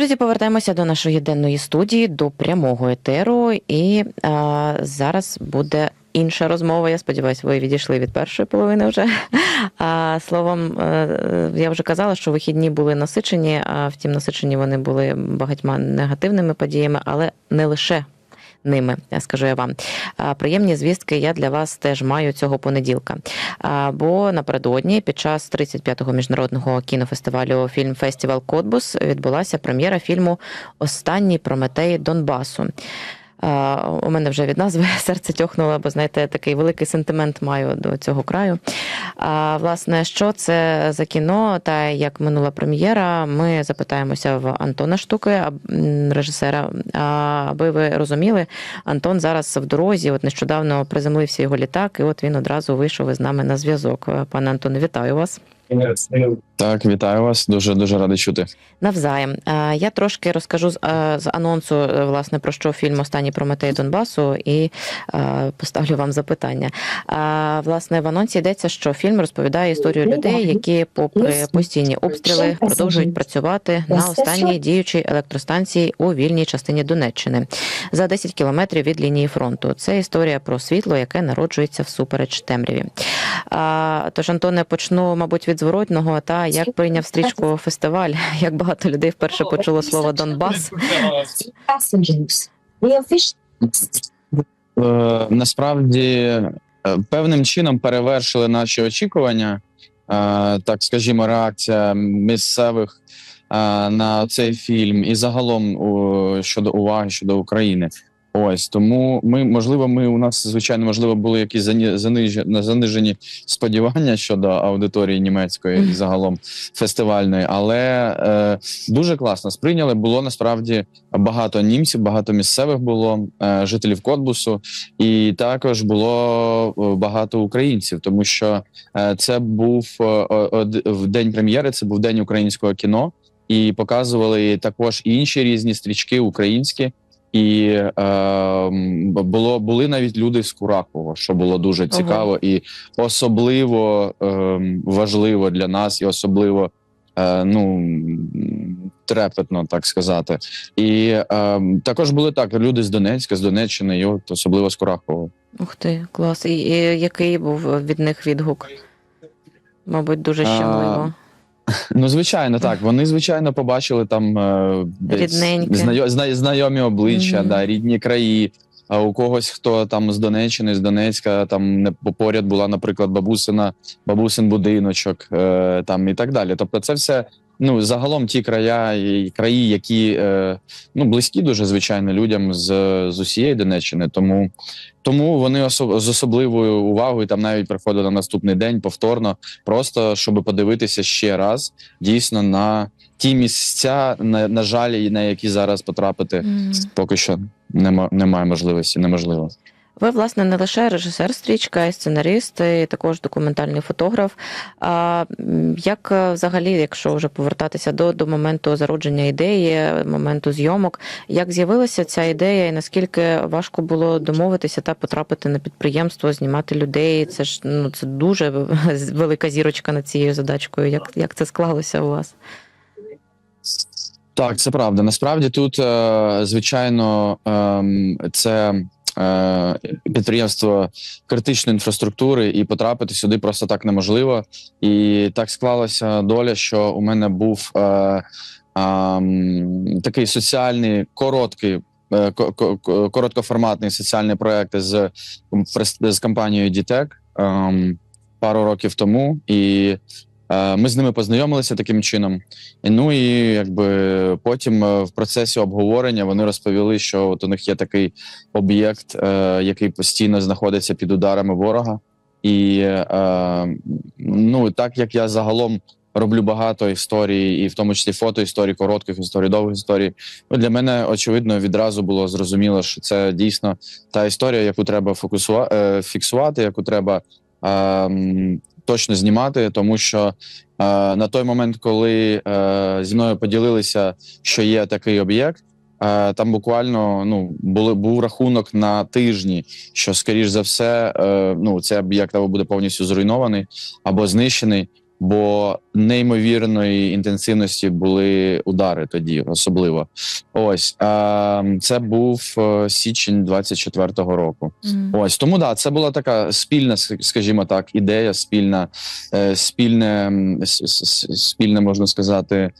Друзі, повертаємося до нашої денної студії, до прямого етеру. І а, зараз буде інша розмова. Я сподіваюся, ви відійшли від першої половини вже. А, словом, е, я вже казала, що вихідні були насичені, а втім, насичені вони були багатьма негативними подіями, але не лише. Ними скажу я вам. Приємні звістки я для вас теж маю цього понеділка. Бо напередодні, під час 35-го міжнародного кінофестивалю Фільм Фестівал Котбус відбулася прем'єра фільму Останній Прометей Донбасу. А, У мене вже від назви серце тьохнуло, бо знаєте, такий великий сентимент маю до цього краю. А власне, що це за кіно та як минула прем'єра, ми запитаємося в Антона Штуки, режисера. Аби ви розуміли, Антон зараз в дорозі. От нещодавно приземлився його літак, і от він одразу вийшов із нами на зв'язок. Пане Антоне, вітаю вас. Так, вітаю вас. Дуже дуже радий чути. Навзаєм. Я трошки розкажу з, з анонсу, е, власне, про що фільм Останній Прометей Донбасу, і е, поставлю вам запитання. Власне, в анонсі йдеться, що фільм розповідає історію людей, які, попри постійні обстріли, продовжують працювати на останній діючій електростанції у вільній частині Донеччини за 10 кілометрів від лінії фронту. Це історія про світло, яке народжується всупереч темряві. Тож, Антоне, почну, мабуть, від зворотного. Та як прийняв стрічку фестиваль, як багато людей вперше почуло слово Донбас. Е, насправді е, певним чином перевершили наші очікування. Е, так скажімо, реакція місцевих на цей фільм і загалом щодо уваги щодо України. Ось тому ми можливо, ми у нас звичайно можливо були якісь зані- заниж- занижені сподівання щодо аудиторії німецької і загалом фестивальної, але е, дуже класно сприйняли. Було насправді багато німців, багато місцевих було е, жителів Котбусу, і також було е, багато українців, тому що е, це був е, в день прем'єри. Це був день українського кіно, і показували також інші різні стрічки українські. І е, було були навіть люди з Курахового, що було дуже цікаво і особливо е, важливо для нас, і особливо е, ну трепетно, так сказати. І е, також були так люди з Донецька, з Донеччини, і от особливо з Курахового. Ух ти, клас. І, і який був від них відгук? Мабуть, дуже А, щемливо. Ну, звичайно, так. Вони звичайно побачили там е, десь Рідненьке. знайо- зна- знайомі обличчя, Мгм. да, рідні краї. А у когось, хто там з Донеччини, з Донецька, там не поряд була, наприклад, бабусина, бабусин будиночок, е, там і так далі. Тобто, це все ну загалом ті края і краї, які е, ну близькі дуже звичайно людям з, з усієї Донеччини. Тому тому вони осо- з особливою увагою там навіть приходили на наступний день повторно, просто щоб подивитися ще раз дійсно на ті місця, на, на жаль, і на які зараз потрапити Мгм. поки що нема, немає можливості, неможливо. Ви, власне, не лише режисер стрічка, й сценарист, і також документальний фотограф. А як е, взагалі, якщо вже повертатися до, до моменту зародження ідеї, моменту зйомок, як з'явилася ця ідея, і наскільки важко було домовитися та потрапити на підприємство, знімати людей? Це ж ну це дуже велика зірочка над цією задачкою. Як, як це склалося у вас? Так, це правда. Насправді тут, е, звичайно, ем, це підприємство критичної інфраструктури, і потрапити сюди просто так неможливо. І так склалася доля, що у мене був е, ем, такий соціальний короткий. е, ко- ко- ко- Короткоформатний соціальний проект з, з компанією Дітек ем, пару років тому, і е, ми з ними познайомилися таким чином. Ну і якби потім е, в процесі обговорення вони розповіли, що от у них є такий об'єкт, е, який постійно знаходиться під ударами ворога. І е, ну так як я загалом роблю багато історій, і в тому числі фото історій, коротких історій, довгих історій. Ну для мене очевидно відразу було зрозуміло, що це дійсно та історія, яку треба фокусувати, фіксувати, яку треба е, м, точно знімати, тому що е, на той момент, коли е, зі мною поділилися, що є такий об'єкт. е, Там буквально ну були був рахунок на тижні, що скоріш за все, ну цей об'єкт або буде повністю зруйнований або знищений. Бо неймовірної інтенсивності були удари тоді, особливо. Ось е, це був е, січень 24-го року. Ось тому да, це була така спільна, скажімо так, ідея, спільна, е, спільне, спільне можна сказати.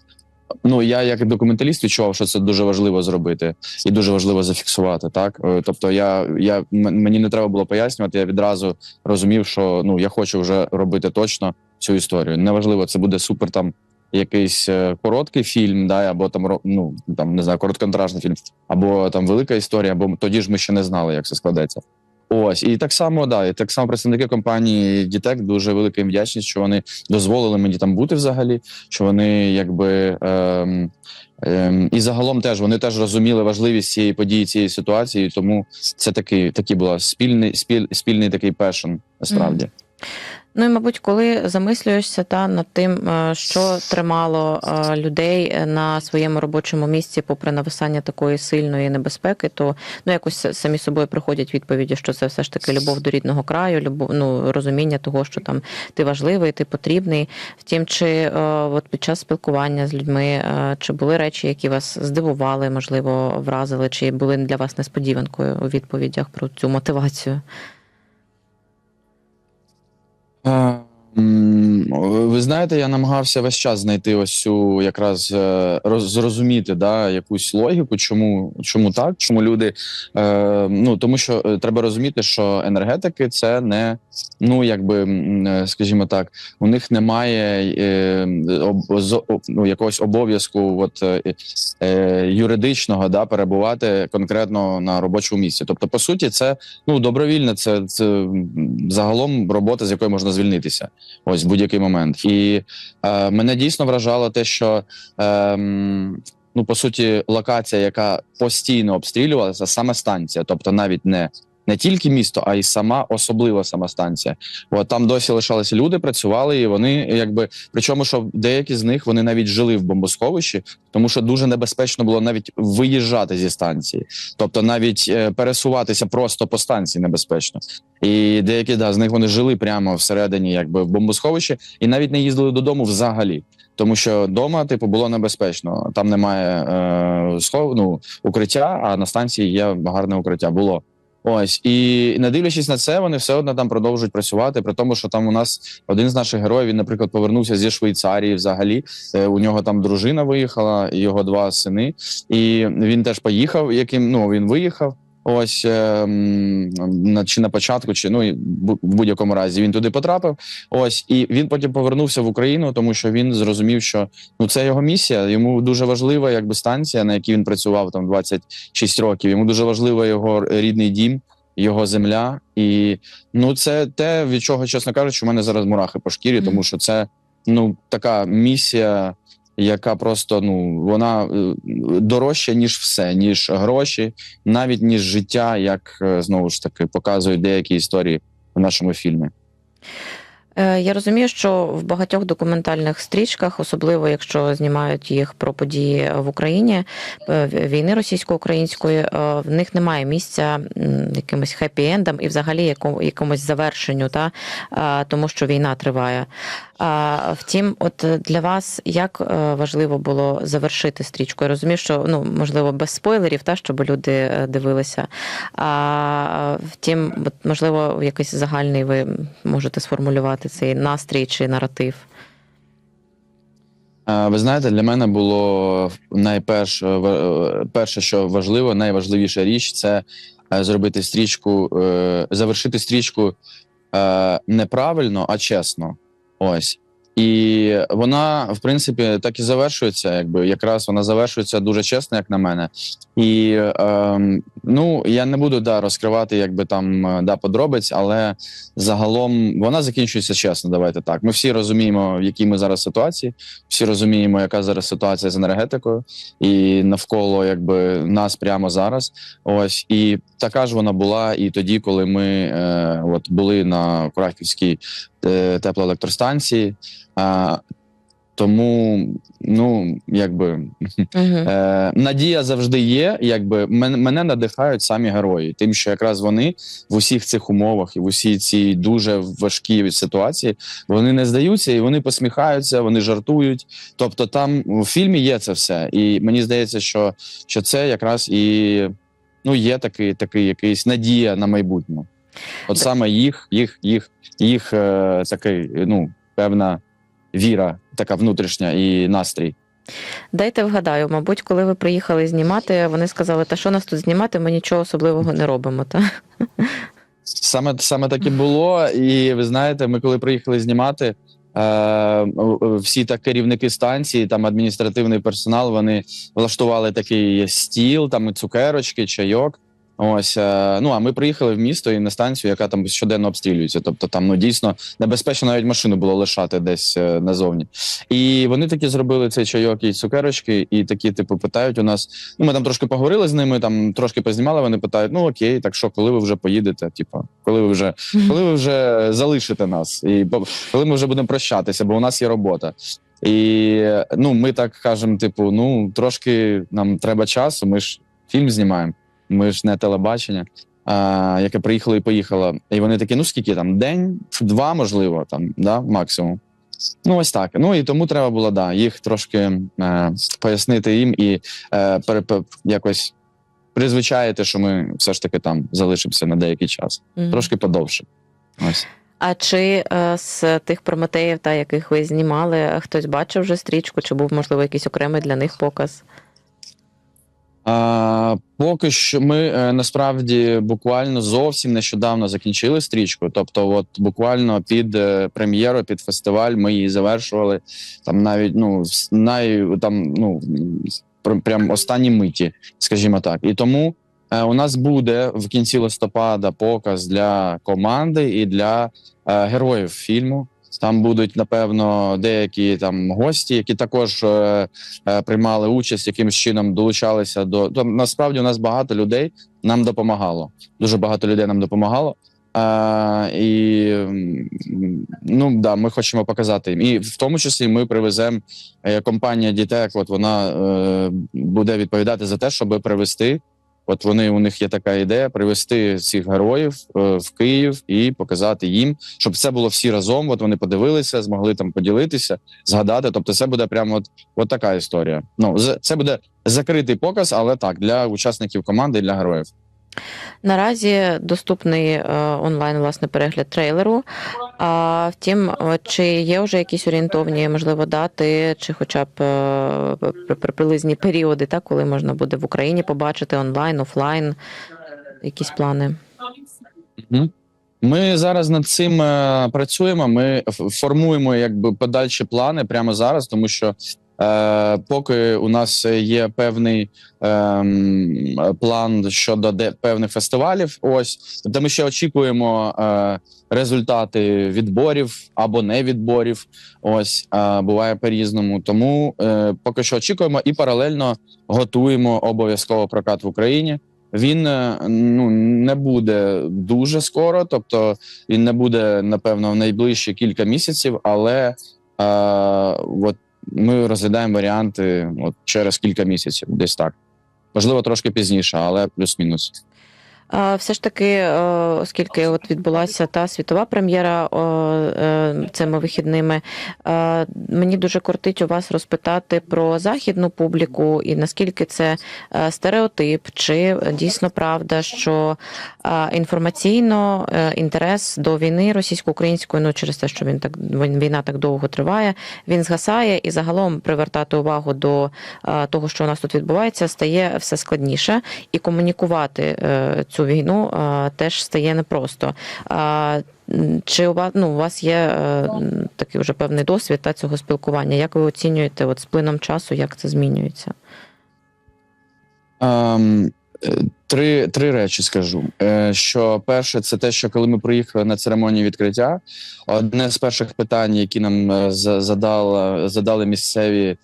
Ну, я як документаліст відчував, що це дуже важливо зробити і дуже важливо зафіксувати. Так, Е, тобто, я, я мені не треба було пояснювати. Я відразу розумів, що ну я хочу вже робити точно цю історію. Неважливо, це буде супер там якийсь е, короткий фільм, да, або там ну там не знаю, короткометражний фільм, або там велика історія, або тоді ж ми ще не знали, як це складеться. Ось і так само, да, і так само представники компанії Дітек дуже велика їм вдячність, що вони дозволили мені там бути взагалі. Що вони якби ем, ем, і загалом теж вони теж розуміли важливість цієї події, цієї ситуації. Тому це такий такий була спільний спіль, спільний такий пешен насправді. Ну і мабуть, коли замислюєшся та над тим, е, що тримало е, людей на своєму робочому місці, попри нависання такої сильної небезпеки, то ну якось самі собою приходять відповіді, що це все ж таки любов до рідного краю, любов, ну розуміння того, що там ти важливий, ти потрібний. Втім, чи е, от під час спілкування з людьми, е, чи були речі, які вас здивували, можливо, вразили, чи були для вас несподіванкою у відповідях про цю мотивацію? Е, м, Ви знаєте, я намагався весь час знайти ось цю якраз е, роз- зрозуміти да, якусь логіку, чому, чому так, чому люди. Е, ну тому що е, треба розуміти, що енергетики це не ну якби е, скажімо так, у них немає е, об, об- ну, якогось обов'язку, от е, юридичного да, перебувати конкретно на робочому місці. Тобто, по суті, це ну добровільне, це, це загалом робота, з якої можна звільнитися. Ось в будь-який момент. І е, мене дійсно вражало те, що е, ну по суті локація, яка постійно обстрілювалася, саме станція, тобто навіть не. Не тільки місто, а й сама особлива сама станція. От там досі лишалися люди, працювали, і вони якби причому, що деякі з них вони навіть жили в бомбосховищі, тому що дуже небезпечно було навіть виїжджати зі станції, тобто навіть е, пересуватися просто по станції небезпечно. І деякі да, з них вони жили прямо всередині, якби в бомбосховищі, і навіть не їздили додому взагалі. Тому що вдома, типу, було небезпечно. Там немає е, схов, ну, укриття, а на станції є гарне укриття. Було. Ось і не дивлячись на це, вони все одно там продовжують працювати. При тому, що там у нас один з наших героїв, він, наприклад, повернувся зі Швейцарії. Взагалі, Е, у нього там дружина виїхала, його два сини, і він теж поїхав. Яким ну він виїхав. Ось е, чи на початку, чи ну в будь-якому разі він туди потрапив. Ось і він потім повернувся в Україну, тому що він зрозумів, що ну це його місія. Йому дуже важлива, якби станція, на якій він працював там 26 років. Йому дуже важливо його рідний дім, його земля. І ну це те, від чого, чесно кажучи, у мене зараз мурахи по шкірі, тому що це ну така місія. Яка просто ну вона е, дорожча ніж все, ніж гроші, навіть ніж життя, як е, знову ж таки показують деякі історії в нашому фільмі. Е, Я розумію, що в багатьох документальних стрічках, особливо якщо знімають їх про події в Україні війни російсько-української, в них немає місця якимось хеппі-ендам і взагалі яко- якомусь завершенню, та тому що війна триває. А втім, от е, для вас як е, важливо було завершити стрічку? Я розумію, що ну можливо без спойлерів, та щоб люди е, дивилися. А втім, можливо, якийсь загальний ви можете сформулювати цей настрій чи наратив. Ви знаєте, для мене було найперше, перше, що важливо, найважливіша річ це зробити стрічку, завершити стрічку е, не правильно, а чесно. Ось. І вона, в принципі, так і завершується. Якби якраз вона завершується дуже чесно, як на мене. І ем, ну я не буду да розкривати, якби там е, да подробиць, але загалом вона закінчується чесно. Давайте так. Ми всі розуміємо, в якій ми зараз ситуації. Всі розуміємо, яка зараз ситуація з енергетикою, і навколо якби нас прямо зараз. Ось і така ж вона була і тоді, коли ми е, от були на Курахівській е, теплоелектростанції. А, Тому, ну якби. Е, надія завжди є. Якби мене, мене надихають самі герої, тим, що якраз вони в усіх цих умовах і в усій цій дуже важкій ситуації вони не здаються і вони посміхаються, вони жартують. Тобто, там в фільмі є це все, і мені здається, що, що це якраз і ну є такий, такий якийсь надія на майбутнє. От саме їх, їх, їх, їх е, такий, ну певна віра, така внутрішня і настрій. Дайте вгадаю, мабуть, коли ви приїхали знімати, вони сказали, та що нас тут знімати, ми нічого особливого не робимо. Та? Саме саме так і було. І ви знаєте, ми коли приїхали знімати. Е, всі так керівники станції, там адміністративний персонал, вони влаштували такий стіл, там і цукерочки, чайок. Ось е, ну а ми приїхали в місто і на станцію, яка там щоденно обстрілюється. Тобто там ну дійсно небезпечно навіть машину було лишати десь е, назовні. І вони такі зробили цей чайок і цукерочки, і такі, типу, питають у нас. Ну, ми там трошки поговорили з ними, там трошки познімали. Вони питають: ну окей, так що, коли ви вже поїдете? Типу, коли ви вже коли ви вже залишите нас, і коли ми вже будемо прощатися, бо у нас є робота. І ну, ми так кажемо: типу, ну трошки нам треба часу. Ми ж фільм знімаємо, ми ж не телебачення. А, яке приїхало і поїхало. І вони такі: ну скільки там? День, два, можливо, там, да, максимум. Ну, ось так. Ну і тому треба було да, їх трошки е, пояснити їм і е, пере, пе- якось призвичаїти, що ми все ж таки там залишимося на деякий час, Мгм. трошки подовше. Ось. А чи е, з тих прометеїв, та яких ви знімали, хтось бачив вже стрічку, чи був можливо якийсь окремий для них показ? А, поки що ми е, насправді буквально зовсім нещодавно закінчили стрічку. Тобто, от буквально під е, прем'єру, під фестиваль, ми її завершували там навіть ну най там ну пр- прям останні миті, скажімо так. І тому е, у нас буде в кінці листопада показ для команди і для е, героїв фільму. Там будуть напевно деякі там гості, які також е, е, приймали участь, якимось чином долучалися до там, насправді у нас багато людей нам допомагало. Дуже багато людей нам допомагало. Е, і ну да, ми хочемо показати їм. І в тому числі ми привеземо е, компанія Дітек. От вона е, буде відповідати за те, щоб привезти. От вони у них є така ідея привезти цих героїв е, в Київ і показати їм, щоб це було всі разом. От вони подивилися, змогли там поділитися, згадати. Тобто, це буде прямо от, от така історія. Ну це буде закритий показ, але так для учасників команди, і для героїв. Наразі доступний е, онлайн власне перегляд трейлеру. А втім, чи є вже якісь орієнтовні, можливо, дати, чи хоча б е, приблизні періоди, так, коли можна буде в Україні побачити онлайн, офлайн, якісь плани? Ми зараз над цим е, працюємо. Ми формуємо якби подальші плани прямо зараз, тому що е, поки у нас є певний ем, план щодо де, певних фестивалів, ось де ми ще очікуємо е, результати відборів або не відборів. Ось е, буває по-різному. Тому е, поки що очікуємо і паралельно готуємо обов'язково прокат в Україні. Він е, ну не буде дуже скоро, тобто він не буде напевно в найближчі кілька місяців, але е, от ми розглядаємо варіанти от через кілька місяців, десь так. Можливо, трошки пізніше, але плюс-мінус. Все ж таки, е, оскільки от відбулася та світова прем'єра е, цими вихідними, е, мені дуже кортить у вас розпитати про західну публіку і наскільки це стереотип, чи дійсно правда, що інформаційно інтерес до війни російсько-української, ну через те, що він так війна так довго триває, він згасає і загалом привертати увагу до того, що у нас тут відбувається, стає все складніше, і комунікувати е, цю війну е, теж стає непросто. Чи у вас ну у вас є е, такий вже певний досвід та цього спілкування? Як ви оцінюєте от з плином часу, як це змінюється? Е, три, три речі скажу. Що перше, це те, що коли ми приїхали на церемонію відкриття, одне з перших питань, які нам задала, задали місцеві,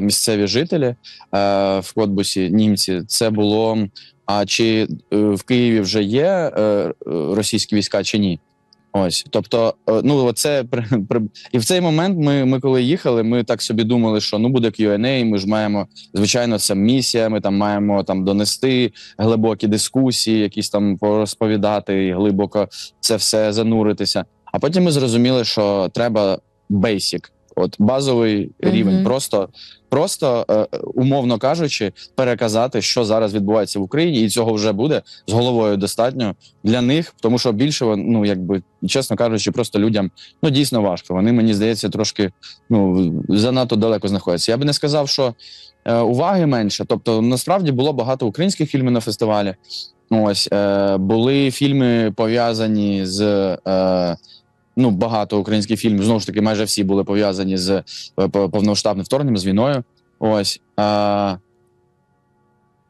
місцеві жителі в Котбусі, німці, це було: а чи е, в Києві вже є е, російські війська, чи ні? Ось, тобто, е, ну це і в цей момент ми, ми коли їхали, ми так собі думали, що ну буде Q&A, ми ж маємо звичайно, це місія. Ми там маємо там донести глибокі дискусії, якісь там порозповідати і глибоко це все зануритися. А потім ми зрозуміли, що треба basic, от базовий Мгм. рівень, просто, просто е, умовно кажучи, переказати, що зараз відбувається в Україні, і цього вже буде з головою достатньо для них, тому що більше ну якби чесно кажучи, просто людям ну дійсно важко. Вони мені здається трошки ну занадто далеко знаходяться. Я би не сказав, що е, уваги менше. Тобто, насправді було багато українських фільмів на фестивалі. Ось е, були фільми пов'язані з. Е, Ну, багато українських фільмів знову ж таки, майже всі були пов'язані з е, повномасштабним вторгненням, з війною. Ось. Е,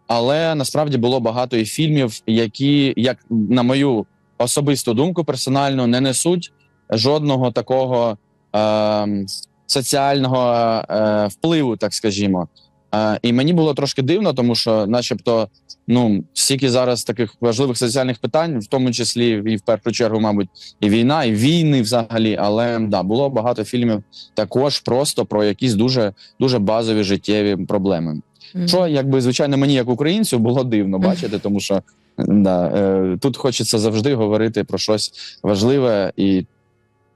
але насправді було багато і фільмів, які, як на мою особисту думку, персонально не несуть жодного такого е, соціального е, впливу, так скажімо. Е, і мені було трошки дивно, тому що, начебто, ну стільки зараз таких важливих соціальних питань, в тому числі і в першу чергу, мабуть, і війна, і війни взагалі. Але да, було багато фільмів також просто про якісь дуже дуже базові життєві проблеми. Мгм. Що, якби, звичайно, мені як українцю було дивно бачити, тому що да, е, тут хочеться завжди говорити про щось важливе і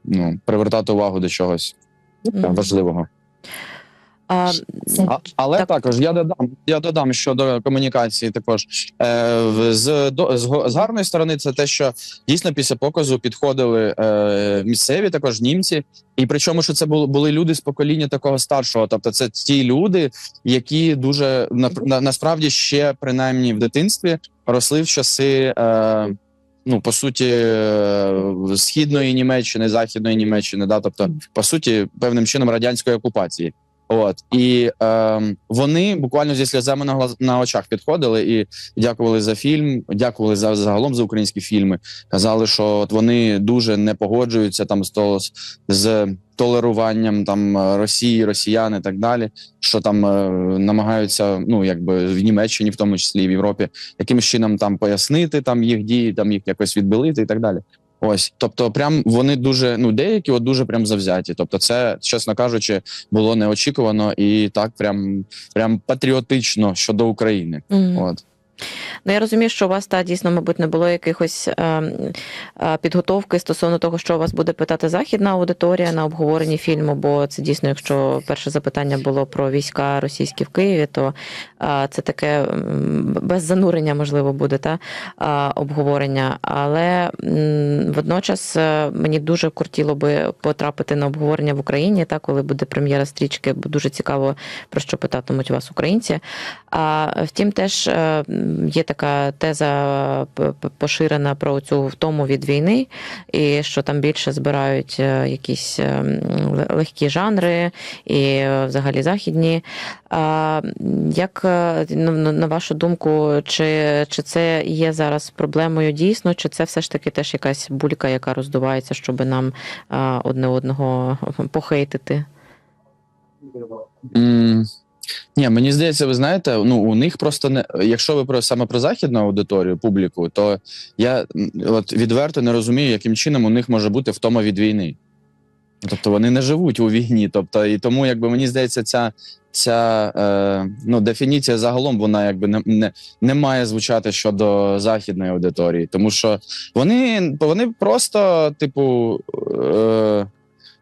ну, привертати увагу до чогось Мгм. важливого. А, А, але Так. також я додам, я додам щодо комунікації. Також е, з, до, з, з гарної сторони, це те, що дійсно після показу підходили е, місцеві, також німці, і причому, що це були, були люди з покоління такого старшого. Тобто, це ті люди, які дуже на, на, насправді ще принаймні в дитинстві росли в часи. Е, Ну, по суті, е, східної Німеччини, західної Німеччини, да, тобто, по суті, певним чином радянської окупації. От і ем, вони буквально зі сльозами на на очах підходили і дякували за фільм, дякували за загалом за українські фільми. Казали, що от вони дуже не погоджуються там з то з толеруванням там е, Росії, росіян і так далі. Що там е, намагаються, ну якби в Німеччині, в тому числі і в Європі, якимось чином там пояснити там їх дії, там їх якось відбилити і так далі. Ось, тобто, прям вони дуже ну деякі от дуже прям завзяті. Тобто, це чесно кажучи, було неочікувано і так, прям прям патріотично щодо України. мгм. От Ну, я розумію, що у вас та дійсно, мабуть, не було якихось е, е, підготовки стосовно того, що вас буде питати західна аудиторія на обговоренні фільму. Бо це дійсно, якщо перше запитання було про війська російські в Києві, то е, це таке без занурення, можливо, буде та е, обговорення. Але м, водночас е, мені дуже кортіло би потрапити на обговорення в Україні, та коли буде прем'єра стрічки, бо дуже цікаво про що питатимуть вас українці. А втім, теж е, є така теза поширена про цю втому від війни, і що там більше збирають е, якісь е, легкі жанри і е, взагалі західні. Як на вашу думку, чи, чи це є зараз проблемою дійсно, чи це все ж таки теж якась булька, яка роздувається, щоб нам одне одного похейтити? Ні, мені здається, ви знаєте, ну у них просто не якщо ви про саме про західну аудиторію, публіку, то я от відверто не розумію, яким чином у них може бути втома від війни. Тобто вони не живуть у війні. Тобто, і тому, якби мені здається, ця, ця е, ну, дефініція загалом вона якби не, не, не має звучати щодо західної аудиторії, тому що вони, вони просто, типу, е,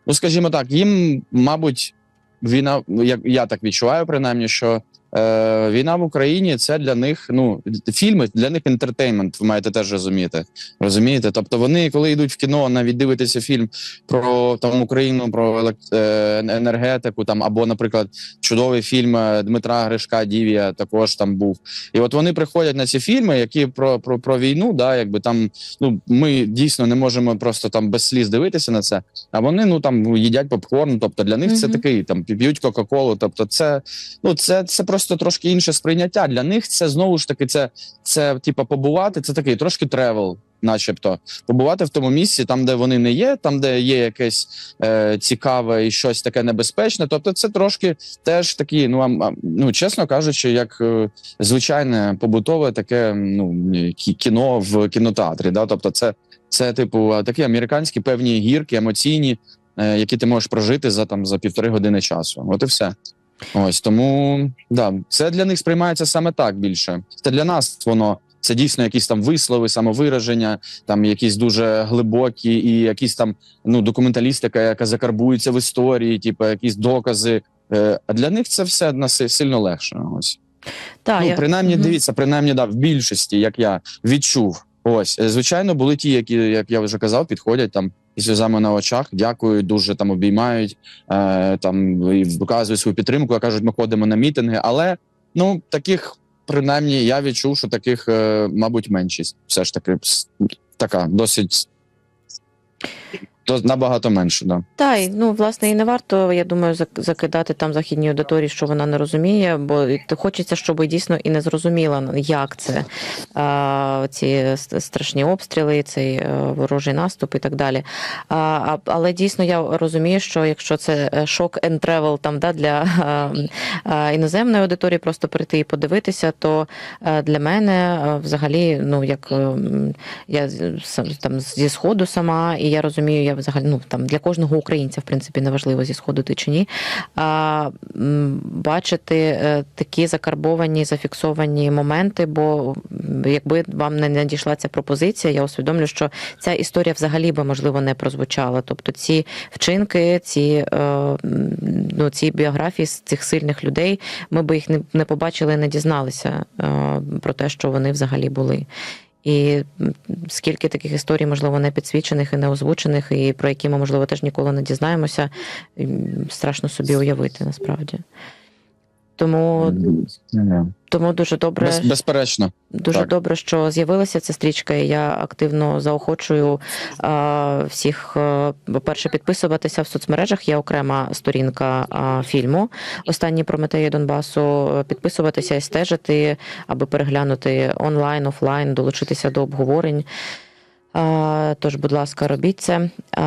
ну скажімо так, їм, мабуть, війна, ну, як я так відчуваю, принаймні, що е, війна в Україні це для них ну фільми для них інтертеймент. Ви маєте теж розуміти. Розумієте? Тобто, вони, коли йдуть в кіно, навіть дивитися фільм про там Україну, про е, енергетику, там або, наприклад, чудовий фільм е, Дмитра Гришка Дівія також там був. І от вони приходять на ці фільми, які про, про, про війну, да, якби там ну ми дійсно не можемо просто там без сліз дивитися на це. А вони ну там їдять попкорн. Тобто для них це такий там п'ють Кока-Колу. Тобто, це ну це, це просто просто трошки інше сприйняття. Для них це знову ж таки, це, це типа побувати, це такий трошки тревел, начебто. Побувати в тому місці, там, де вони не є, там, де є якесь е, цікаве і щось таке небезпечне. Тобто, це трошки теж такі, ну а- ну чесно кажучи, як е, звичайне побутове таке ну кіно в кінотеатрі. Да? Тобто, це, це типу такі американські певні гірки, емоційні, е, які ти можеш прожити за там за півтори години часу. От і все. Ось тому да, це для них сприймається саме так більше. Це для нас воно. Це дійсно якісь там вислови, самовираження, там якісь дуже глибокі, і якісь там ну документалістика, яка закарбується в історії, типу якісь докази. Е, А для них це все наси- сильно легше. Ось Та, ну, я- принаймні, Мгм. дивіться, принаймні, да, в більшості, як я відчув. Ось, Е, звичайно, були ті, які, як я вже казав, підходять там із сльозами на очах, дякують, дуже там обіймають, е, там і виказують свою підтримку, кажуть, ми ходимо на мітинги. Але ну таких, принаймні, я відчув, що таких, е, мабуть, меншість. Все ж таки, така досить то набагато менше, да. Та й ну власне і не варто, я думаю, зак- закидати там західній аудиторії, що вона не розуміє, бо хочеться, щоб дійсно і не зрозуміла, як це а, ці страшні обстріли, цей е, ворожий наступ і так далі. А, але дійсно я розумію, що якщо це е, шок and travel там да, для а, іноземної аудиторії, просто прийти і подивитися, то е, для мене взагалі, ну як е, я сам там зі сходу сама, і я розумію, я взагалі ну там для кожного українця, в принципі, неважливо зі сходу ти чи ні. А бачити е, такі закарбовані, зафіксовані моменти, бо якби вам не надійшла ця пропозиція, я усвідомлю, що ця історія взагалі би можливо не прозвучала. Тобто ці вчинки, ці, е, ну, ці біографії з цих сильних людей, ми би їх не, побачили, не дізналися е, про те, що вони взагалі були. І скільки таких історій, можливо, не підсвічених і не озвучених, і про які ми, можливо, теж ніколи не дізнаємося, страшно собі уявити насправді. Тому, тому дуже добре. Без, безперечно. Дуже Так. добре, що з'явилася ця стрічка. і Я активно заохочую а, всіх, е, по-перше, підписуватися в соцмережах. Є окрема сторінка а, фільму Останні Прометеї Донбасу. Підписуватися і стежити, аби переглянути онлайн, офлайн, долучитися до обговорень. Тож, будь ласка, робіть це. А,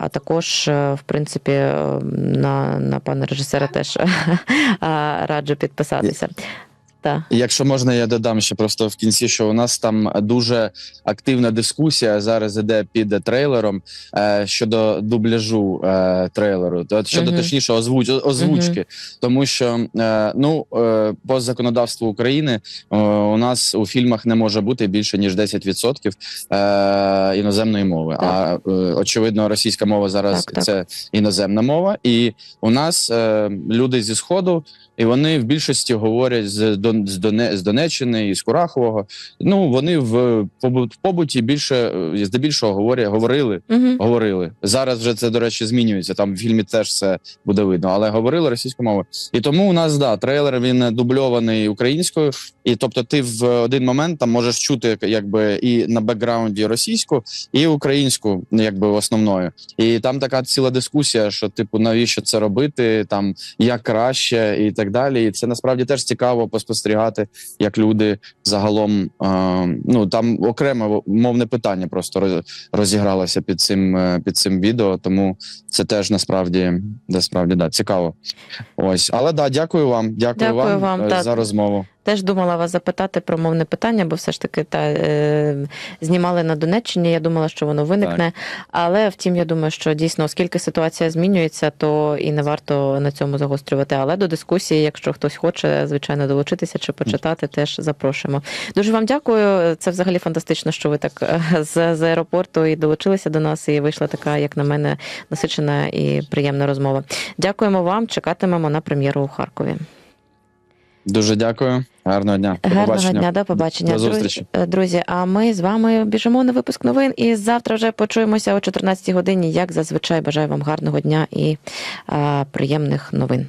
а також, е, в принципі, е, на, на пана режисера теж раджу підписатися. Так. Якщо можна, я додам ще просто в кінці, що у нас там дуже активна дискусія зараз іде під трейлером е, щодо дубляжу е, трейлеру, то щодо Мгм. точніше озвуч, озвучки, тому що е, ну е, по законодавству України е, у нас у фільмах не може бути більше ніж 10% е, іноземної мови. А е, очевидно, російська мова зараз Так, так. це іноземна мова, і у нас е, люди зі сходу. І вони в більшості говорять з З, Доне, з Донеччини і з Курахового. Ну вони в побуті більше е, здебільшого говорять, говорили. Угу. Говорили зараз. Вже це до речі змінюється. Там в фільмі теж це буде видно, але говорили російською мовою. І тому у нас да трейлер він дубльований українською, і тобто, ти в один момент там можеш чути, якби і на бекграунді російську, і українську, якби основною. І там така ціла дискусія, що типу навіщо це робити, там як краще, і так далі. І це насправді теж цікаво поспостерігати, як люди загалом е, ну там окреме мовне питання просто роз- розігралося під цим е, під цим відео. Тому це теж насправді насправді да цікаво. Ось, але да, дякую вам. Дякую, Дякую вам, вам, е, так. за розмову. Теж думала вас запитати про мовне питання, бо все ж таки та е, знімали на Донеччині. Я думала, що воно виникне. Але втім, я думаю, що дійсно, оскільки ситуація змінюється, то і не варто на цьому загострювати. Але до дискусії, якщо хтось хоче, звичайно, долучитися чи почитати, теж запрошуємо. Дуже вам дякую. Це взагалі фантастично, що ви так е, з, з аеропорту і долучилися до нас, і вийшла така, як на мене, насичена і приємна розмова. Дякуємо вам. Чекатимемо на прем'єру у Харкові. Дуже дякую. Гарного дня. До Гарного побачення. дня, до побачення. До Друзі- зустрічі. е, Друзі, а ми з вами біжимо на випуск новин. І завтра вже почуємося о 14 годині. Як зазвичай, бажаю вам гарного дня і а, приємних новин.